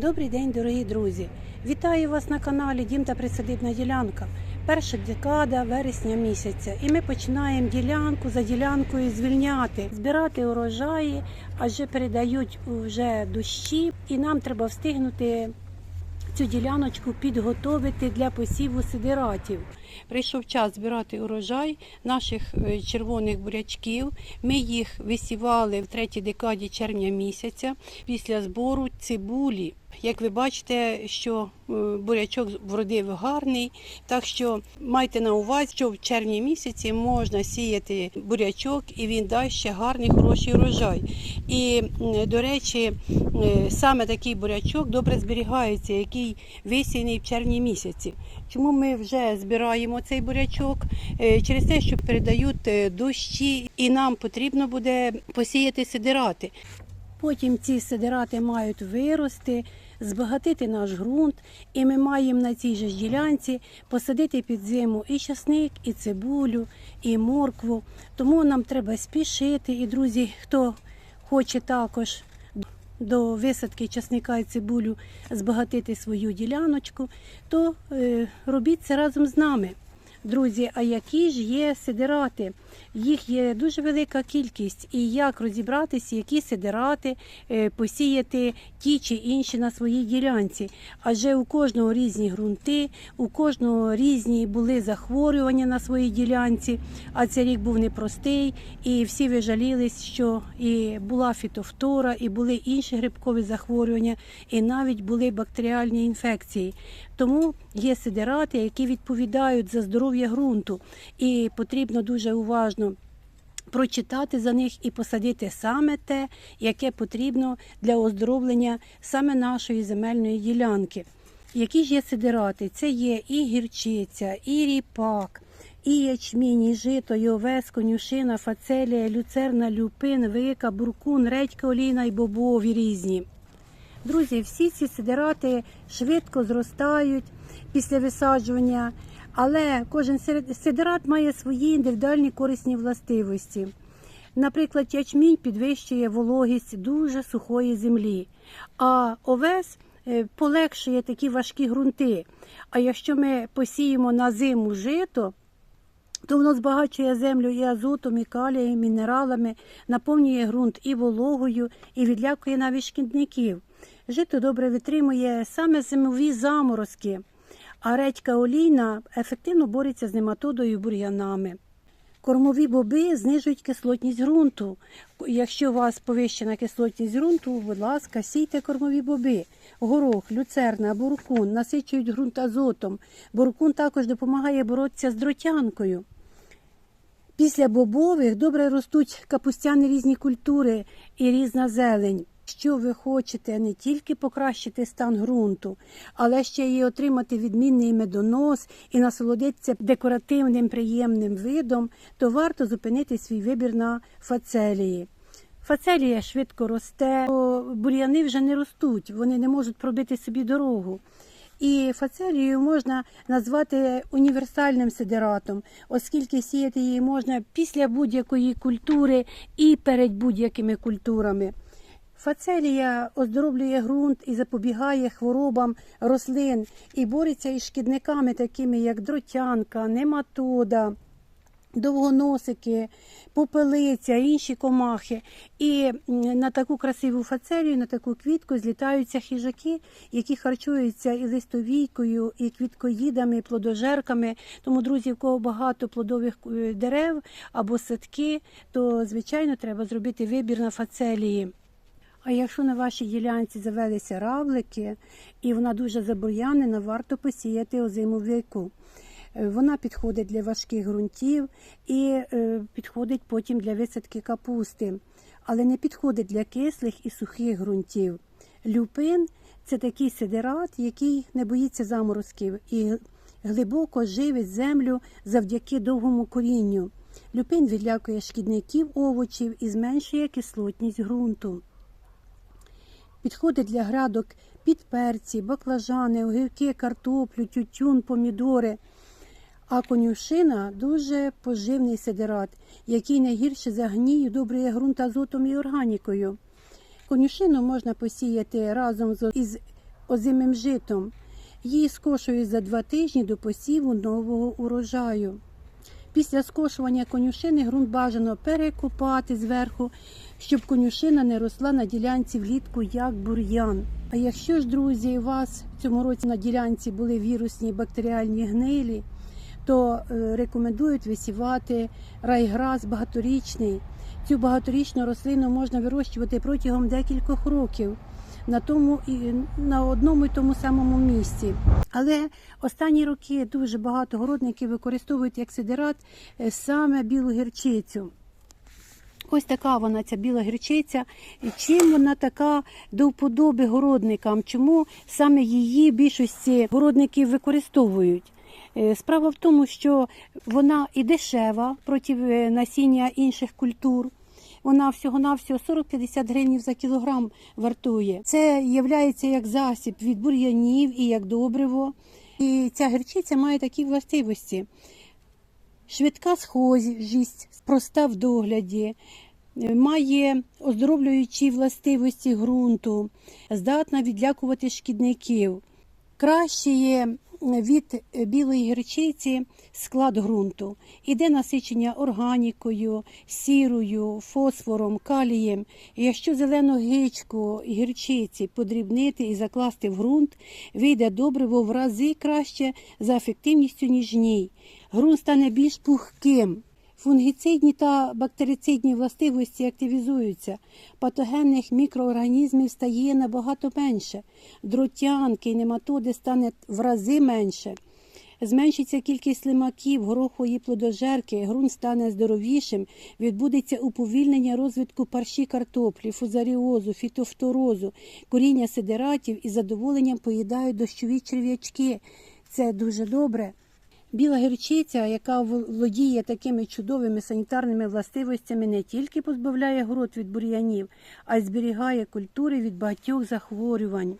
Добрий день, дорогі друзі! Вітаю вас на каналі Дім та Присадибна ділянка. Перша декада вересня місяця. І ми починаємо ділянку за ділянкою звільняти, збирати урожаї, адже передають вже дощі, і нам треба встигнути цю діляночку підготовити для посіву сидиратів. Прийшов час збирати урожай наших е, червоних бурячків. Ми їх висівали в третій декаді червня місяця після збору цибулі. Як ви бачите, що е, бурячок вродив гарний, так що майте на увазі, що в червні місяці можна сіяти бурячок і він дасть ще гарний хороший урожай. І, до речі, е, саме такий бурячок добре зберігається, який висіяний в червні місяці. Чому ми вже збираємо цей бурячок? Е, Через те, що передають е, дощі, і нам потрібно буде посіяти сидирати. Потім ці сидирати мають вирости, збагатити наш ґрунт, і ми маємо на цій же ж ділянці посадити під зиму і часник, і цибулю, і моркву. Тому нам треба спішити. І друзі, хто хоче також до висадки часника і цибулю збагатити свою діляночку, то е, робіть це разом з нами. Друзі, а які ж є сидирати? Їх є дуже велика кількість. І як розібратися, які сидирати е, посіяти ті чи інші на своїй ділянці? Адже у кожного різні ґрунти, у кожного різні були захворювання на своїй ділянці. А цей рік був непростий, і всі ви жалілись, що і була фітофтора, і були інші грибкові захворювання, і навіть були бактеріальні інфекції. Тому є сидирати, які відповідають за здоров'я ґрунту, і потрібно дуже уважно. Прочитати за них і посадити саме те, яке потрібно для оздоровлення саме нашої земельної ділянки. Які ж є сидирати? Це є і гірчиця, і ріпак, і ячмінь, і жито, і овес, конюшина, фацелія, люцерна, люпин, вика, буркун, редька, олійна і бобові різні. Друзі, всі ці сидирати швидко зростають після висаджування, але кожен сидират має свої індивідуальні корисні властивості. Наприклад, ячмінь підвищує вологість дуже сухої землі, а овес е, полегшує такі важкі ґрунти. А якщо ми посіємо на зиму жито, то воно збагачує землю і азотом, і калієм, і мінералами, наповнює ґрунт і вологою, і відлякує навіть шкідників. Жито добре витримує саме зимові заморозки, а редька олійна ефективно бореться з нематодою і бур'янами. Кормові боби знижують кислотність ґрунту. Якщо у вас повищена кислотність ґрунту, будь ласка, сійте кормові боби. Горох, люцерна, буркун насичують ґрунт азотом. Буркун також допомагає боротися з дротянкою. Після бобових добре ростуть капустяні різні культури і різна зелень. Що ви хочете не тільки покращити стан ґрунту, але ще й отримати відмінний медонос і насолодитися декоративним приємним видом, то варто зупинити свій вибір на фацелії. Фацелія швидко росте, бо бур'яни вже не ростуть, вони не можуть пробити собі дорогу. І фацелію можна назвати універсальним сидератом, оскільки сіяти її можна після будь-якої культури і перед будь-якими культурами. Фацелія оздоровлює ґрунт і запобігає хворобам рослин і бореться із шкідниками, такими як дротянка, нематода, довгоносики, попелиця, інші комахи. І на таку красиву фацелію, на таку квітку злітаються хижаки, які харчуються і листовійкою, і квіткоїдами, і плодожерками. Тому, друзі, в кого багато плодових е, дерев або садки, то звичайно треба зробити вибір на фацелії. А якщо на вашій ділянці завелися равлики і вона дуже забур'янена, варто посіяти озимовику. Е, Вона підходить для важких ґрунтів і е, підходить потім для висадки капусти, але не підходить для кислих і сухих ґрунтів. Люпин це такий сидерат, який не боїться заморозків і глибоко живить землю завдяки довгому корінню. Люпин відлякує шкідників овочів і зменшує кислотність ґрунту. Підходить для градок під перці, баклажани, огірки, картоплю, тютюн, помідори. А конюшина дуже поживний сидерат, який найгірше за гній добрий ґрунт азотом і органікою. Конюшину можна посіяти разом із озимим житом. Її скошують за два тижні до посіву нового урожаю. Після скошування конюшини ґрунт бажано перекопати зверху, щоб конюшина не росла на ділянці влітку як бур'ян. А якщо ж, друзі, у вас в цьому році на ділянці були вірусні бактеріальні гнилі, то е, рекомендують висівати райграс багаторічний. Цю багаторічну рослину можна вирощувати протягом декількох років на тому і на одному і тому самому місці. Але останні роки дуже багато городників використовують як сидират е, саме білу гірчицю. Ось така вона, ця біла гірчиця. Чим вона така до вподоби городникам? Чому саме її більшості городників використовують? Е, Справа в тому, що вона і дешева проти е, насіння інших культур. Вона всього-навсього 40-50 гривень за кілограм вартує. Це є як засіб від бур'янів і як добриво. І ця гірчиця має такі властивості. Швидка схожість, проста в догляді, е, має оздоровлюючі властивості ґрунту, здатна відлякувати шкідників. Краще є від білої гірчиці склад ґрунту. Іде насичення органікою, сірою, фосфором, калієм. Якщо зелену гичку гірчиці подрібнити і закласти в ґрунт, вийде добриво в рази краще за ефективністю, ніж ні. Ґрунт стане більш пухким. Фунгіцидні та бактерицидні властивості активізуються, патогенних мікроорганізмів стає набагато менше, дротянки і нематоди стане в рази менше. Зменшиться кількість слимаків, гороху і плодожерки, ґрунт стане здоровішим, відбудеться уповільнення розвитку парші картоплі, фузаріозу, фітофторозу, коріння сидератів і задоволенням поїдають дощові черв'ячки. Це дуже добре. Біла гірчиця, яка володіє такими чудовими санітарними властивостями, не тільки позбавляє город від бур'янів, а й зберігає культури від багатьох захворювань.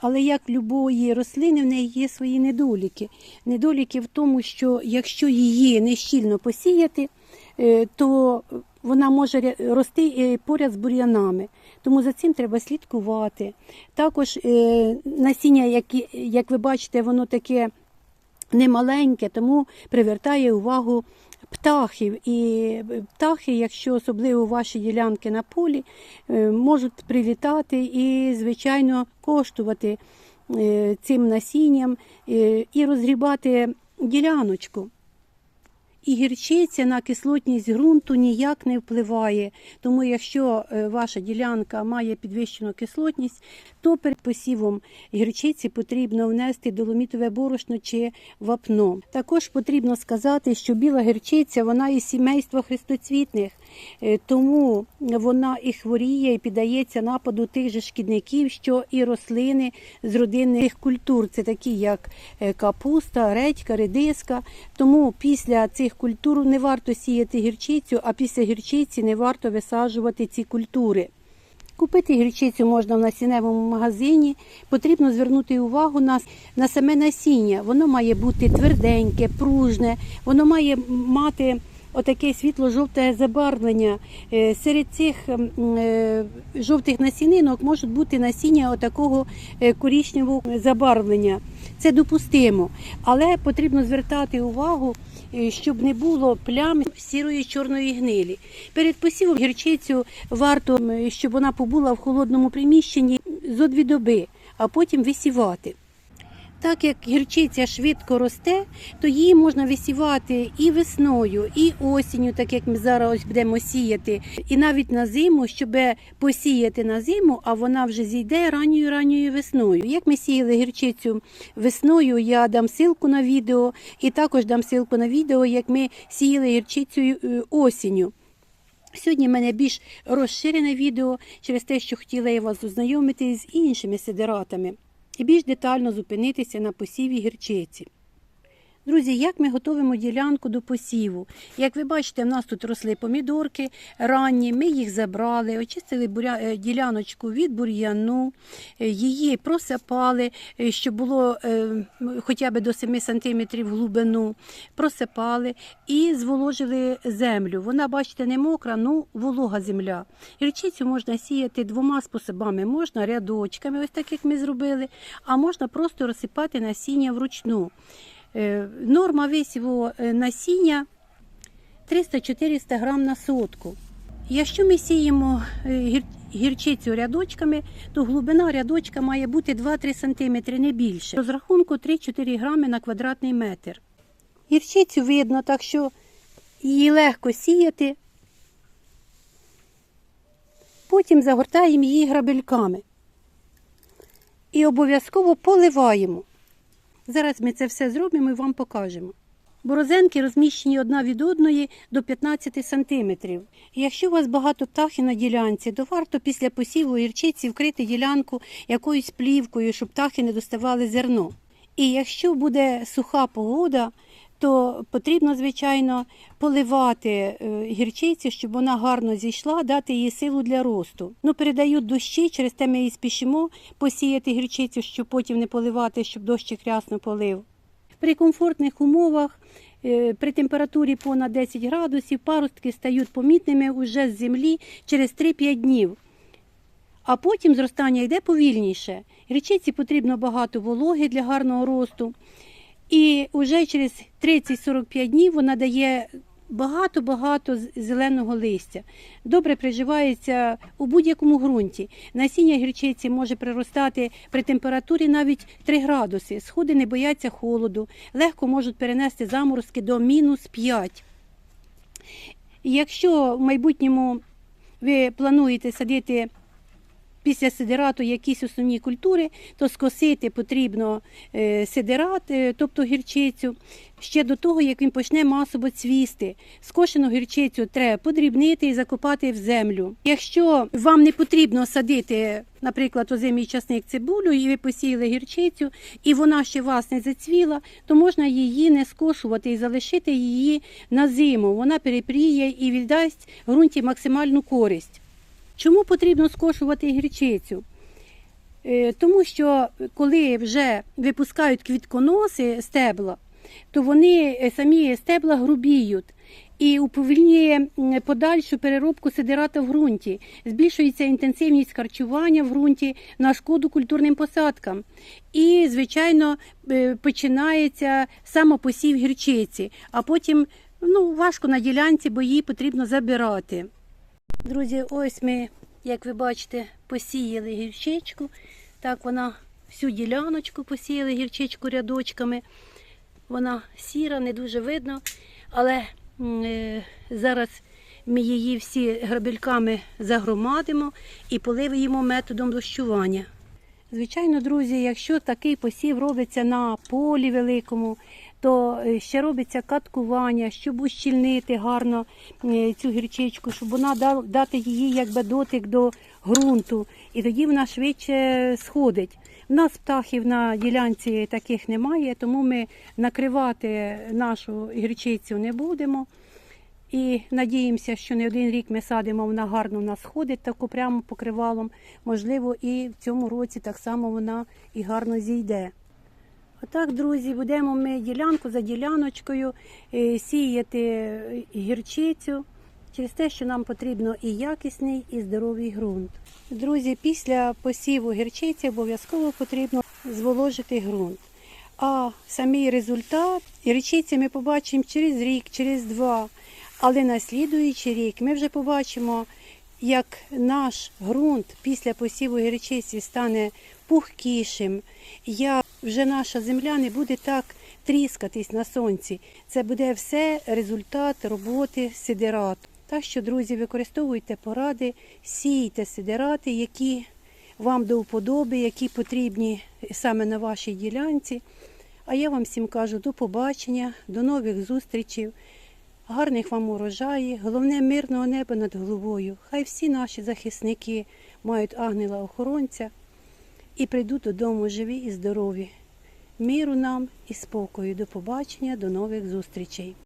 Але як любої рослини, в неї є свої недоліки. Недоліки в тому, що якщо її нещільно посіяти, е, то вона може рости е, поряд з бур'янами. Тому за цим треба слідкувати. Також е, насіння, як ви бачите, воно таке немаленьке, тому привертає увагу птахів. І птахи, якщо особливо ваші ділянки на полі, е, можуть привітати і, звичайно, коштувати е, цим насінням е, і розгрібати діляночку. І гірчиця на кислотність ґрунту ніяк не впливає. Тому, якщо ваша ділянка має підвищену кислотність, то перед посівом гірчиці потрібно внести доломітове борошно чи вапно. Також потрібно сказати, що біла гірчиця вона із сімейства хрестоцвітних, тому вона і хворіє, і піддається нападу тих же шкідників, що і рослини з родинних культур. Це такі, як капуста, редька, редиска. Тому після цих культур не варто сіяти гірчицю, а після гірчиці не варто висаджувати ці культури. Купити гірчицю можна в насінневому магазині. Потрібно звернути увагу на на саме насіння. Воно має бути тверденьке, пружне, воно має мати отаке світло-жовте забарвлення. Е, серед цих е, жовтих насінинок можуть бути насіння отакого е, корічневого забарвлення. Це допустимо, але потрібно звертати увагу. Щоб не було плям сірої чорної гнилі. Перед посівом гірчицю варто, щоб вона побула в холодному приміщенні зо дві доби, а потім висівати. Так як гірчиця швидко росте, то її можна висівати і весною, і осінню, так як ми зараз ось будемо сіяти, і навіть на зиму, щоб посіяти на зиму, а вона вже зійде ранньою ранньою весною. Як ми сіяли гірчицю весною, я дам ссылку на відео, і також дам ссылку на відео, як ми сіяли гірчицю е, осінню. Сьогодні в мене більш розширене відео через те, що хотіла я вас ознайомити з іншими сидератами і більш детально зупинитися на посіві гірчиці. Друзі, як ми готуємо ділянку до посіву? Як ви бачите, в нас тут росли помідорки ранні, ми їх забрали, очистили буря... е, діляночку від бур'яну, е, її просипали, е, щоб було е, хоча б до 7 см глибину, просипали і зволожили землю. Вона, бачите, не мокра, ну волога земля. Гірчицю можна сіяти двома способами. Можна рядочками, ось так як ми зробили, а можна просто розсипати насіння вручну. Е, Норма висіву е, насіння 300-400 грам на сотку. Якщо ми сіємо е, гірчицю рядочками, то глибина рядочка має бути 2-3 см, не більше. Розрахунку 3-4 грами на квадратний метр. Гірчицю видно, так що її легко сіяти. Потім загортаємо її грабельками. І обов'язково поливаємо. Зараз ми це все зробимо і вам покажемо. Борозенки розміщені одна від одної до 15 см. Якщо у вас багато птахів на ділянці, то варто після посіву гірчиці вкрити ділянку якоюсь плівкою, щоб птахи не доставали зерно. І якщо буде суха погода, то потрібно, звичайно, поливати е, гірчицю, щоб вона гарно зійшла, дати їй силу для росту. Ну, передають дощі, через те ми і спішимо посіяти гірчицю, щоб потім не поливати, щоб дощик рясно полив. При комфортних умовах, е, при температурі понад 10 градусів, паростки стають помітними уже з землі через 3-5 днів. А потім зростання йде повільніше. Гірчиці потрібно багато вологи для гарного росту. І вже через 30-45 днів вона дає багато-багато зеленого листя. Добре приживається у будь-якому ґрунті. Насіння гірчиці може приростати при температурі навіть 3 градуси. Сходи не бояться холоду, легко можуть перенести заморозки до мінус 5. Якщо в майбутньому ви плануєте садити після сидерату якісь основні культури, то скосити потрібно е, сидерат, е, тобто гірчицю, ще до того, як він почне масово цвісти. Скошену гірчицю треба подрібнити і закопати в землю. Якщо вам не потрібно садити, наприклад, озимий часник цибулю, і ви посіяли гірчицю, і вона ще вас не зацвіла, то можна її не скошувати і залишити її на зиму. Вона перепріє і віддасть ґрунті максимальну користь. Чому потрібно скошувати гірчицю? Е, Тому що коли вже випускають квітконоси стебла, то вони е, самі стебла грубіють і уповільнює подальшу переробку сидирата в ґрунті. Збільшується інтенсивність харчування в ґрунті на шкоду культурним посадкам. І, звичайно, е, починається самопосів гірчиці, а потім ну, важко на ділянці, бо її потрібно забирати. Друзі, ось ми, як ви бачите, посіяли гірчичку. Так вона всю діляночку посіяли гірчичку рядочками. Вона сіра, не дуже видно, але е, зараз ми її всі грабельками загромадимо і поливаємо методом дощування. Звичайно, друзі, якщо такий посів робиться на полі великому, то е, ще робиться каткування, щоб ущільнити гарно е, цю гірчичку, щоб вона дати її якби дотик до ґрунту, і тоді вона швидше сходить. У нас птахів на ділянці таких немає, тому ми накривати нашу гірчицю не будемо. І надіємося, що не один рік ми садимо, вона гарно в нас ходить таку прямо покривалом. Можливо, і в цьому році так само вона і гарно зійде. Отак, друзі, будемо ми ділянку за діляночкою е, сіяти гірчицю через те, що нам потрібно і якісний, і здоровий ґрунт. Друзі, після посіву гірчиці обов'язково потрібно зволожити ґрунт. А самий результат гірчиці ми побачимо через рік, через два. Але на слідуючий рік ми вже побачимо, як наш ґрунт після посіву гірчиці стане пухкішим, як вже наша земля не буде так тріскатись на сонці. Це буде все результат роботи сидерату. Так що, друзі, використовуйте поради, сійте сидерати, які вам до вподоби, які потрібні саме на вашій ділянці. А я вам всім кажу до побачення, до нових зустрічей. Гарних вам урожаїв, головне мирного неба над головою. Хай всі наші захисники мають ангела-охоронця і прийду додому живі і здорові. Міру нам і спокою. До побачення, до нових зустрічей.